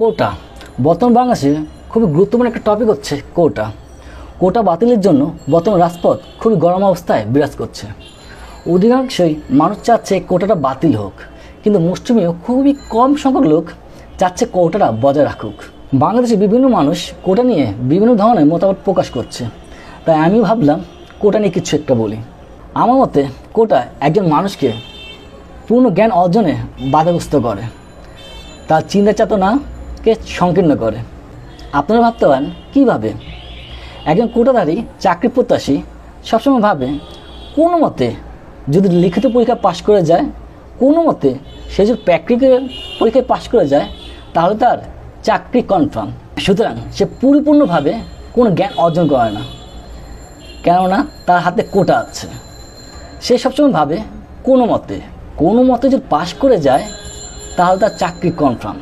কোটা। বর্তমান বাংলাদেশে খুবই গুরুত্বপূর্ণ একটা টপিক হচ্ছে কোটা। কোটা বাতিলের জন্য বর্তমান রাজপথ খুবই গরম অবস্থায় বিরাজ করছে। অধিকাংশই মানুষ চাচ্ছে কোটাটা বাতিল হোক, কিন্তু মুষ্টিমেয় খুবই কম সংখ্যক লোক চাচ্ছে কোটাটা বজায় রাখুক। বাংলাদেশে বিভিন্ন মানুষ কোটা নিয়ে বিভিন্ন ধরনের মতামত প্রকাশ করছে। তাই আমি ভাবলাম কোটা নিয়ে কিছু একটা বলি। আমার মতে কোটা একজন মানুষকে পূর্ণ জ্ঞান অর্জনে বাধাগ্রস্ত করে। তার চিন্তা চেতনাকে সংকীর্ণ করে? আপনারা ভাবতে পারেন, কীভাবে? একজন কোটাধারী, চাকরি প্রত্যাশী, সবসময় ভাবে, কোনো মতে যদি লিখিত পরীক্ষা পাশ করে যায়, কোনো মতে সে যদি প্র্যাকটিক্যাল পরীক্ষায় পাশ করে যায়, তাহলে তার চাকরি কনফার্ম। সুতরাং সে পরিপূর্ণভাবে কোনো জ্ঞান অর্জন করে না। কেননা তার হাতে কোটা আছে। সে সবসময় ভাবে, কোনো মতে কোনো মতে যদি পাশ করে যায়, তাহলে তার চাকরি কনফার্ম।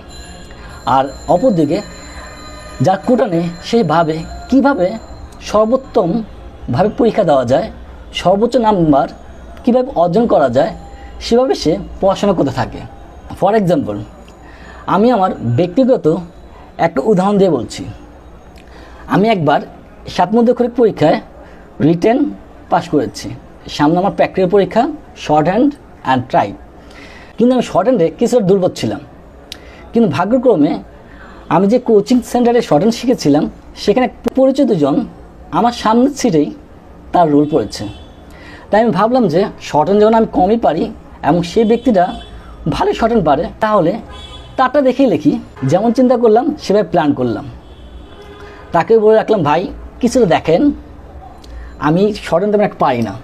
আর অপরদিকে, যার কোটা নেই সে ভাবে কীভাবে সর্বোত্তমভাবে পরীক্ষা দেওয়া যায়, সর্বোচ্চ নাম্বার কীভাবে অর্জন করা যায়, সেভাবে সে পড়াশোনা করতে থাকে। ফর এক্সাম্পল আমি আমার ব্যক্তিগত একটা উদাহরণ দিয়ে বলছি। আমি একবার সাত মধ্যক্ষরিক পরীক্ষায় রিটেন পাশ করেছি। সামনে আমার প্র্যাকটিক্যাল পরীক্ষা শর্ট হ্যান্ড অ্যান্ড ট্রাইব কিন্তু আমি শর্ট হ্যান্ডে কিছুটা দুর্বল ছিলাম। কিন্তু ভাগ্যক্রমে আমি যে কোচিং সেন্টারে শর্ট হ্যান্ড শিখেছিলাম সেখানে পরিচিত জন আমার সামনের সিটেই তার রোল পড়েছে। তাই আমি ভাবলাম যে শর্ট হ্যান্ড যখন আমি কমই পারি এবং সেই ব্যক্তিটা ভালো শর্ট হ্যান্ড পারে তাহলে তারটা দেখেই লিখি। যেমন চিন্তা করলাম সেভাবে প্ল্যান করলাম। তাকে বলে রাখলাম ভাই কিছুটা দেখেন। আমি শর্ট হ্যান্ড তেমন একটা পারি না।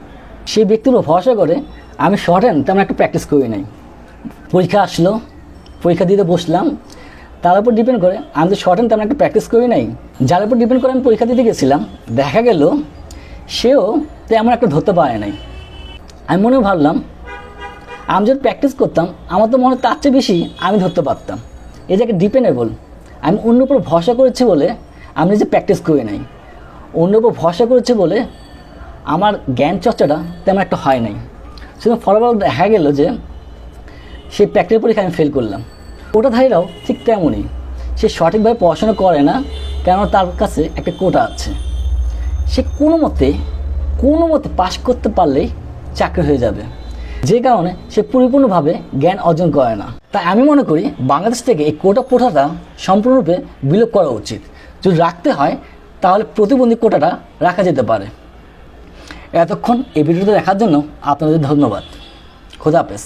সেই ব্যক্তির ভরসা করে আমি শর্ট হ্যান্ড তেমন একটা প্র্যাকটিস করি নাই। পরীক্ষা আসলো। পরীক্ষা দিতে বসলাম। তার উপর ডিপেন্ড করে আমি তো শর্ট হ্যান্ড তেমন একটা প্র্যাকটিস করি নাই। যার উপর ডিপেন্ড করে আমি পরীক্ষা দিতে গেছিলাম, দেখা গেল সেও তেমন একটা ধরতে পারে নাই। আমি মনে ভাবলাম, আমি যদি প্র্যাকটিস করতাম, আমার তো মনে হয় তার চেয়ে বেশি আমি ধরতে পারতাম। যে একটা ডিপেন্ডেবল আমি অন্য উপর ভরসা করেছি বলে আমি নিজে প্র্যাকটিস করি নাই। অন্য উপর ভরসা করেছি বলে আমার জ্ঞান চর্চাটা তেমন একটা হয় নাই। শুধু ফলাফল দেখা গেল যে সেই প্র্যাকটিক্যাল পরীক্ষা আমি ফেল করলাম। কোটাধারীরাও ঠিক তেমনই। সে সঠিকভাবে পড়াশোনা করে না কেন তার কাছে একটা কোটা আছে। সে কোনো মতে কোনো মতে পাশ করতে পারলেই চাকরি হয়ে যাবে। যে কারণে সে পরিপূর্ণভাবে জ্ঞান অর্জন করে না। তাই আমি মনে করি বাংলাদেশ থেকে এই কোটা প্রথাটা সম্পূর্ণরূপে বিলোপ করা উচিত। যদি রাখতে হয়, তাহলে প্রতিবন্ধী কোটাটা রাখা যেতে পারে। এতক্ষণ এই ভিডিওটা দেখার জন্য আপনাদের ধন্যবাদ। খোদা হাফেজ।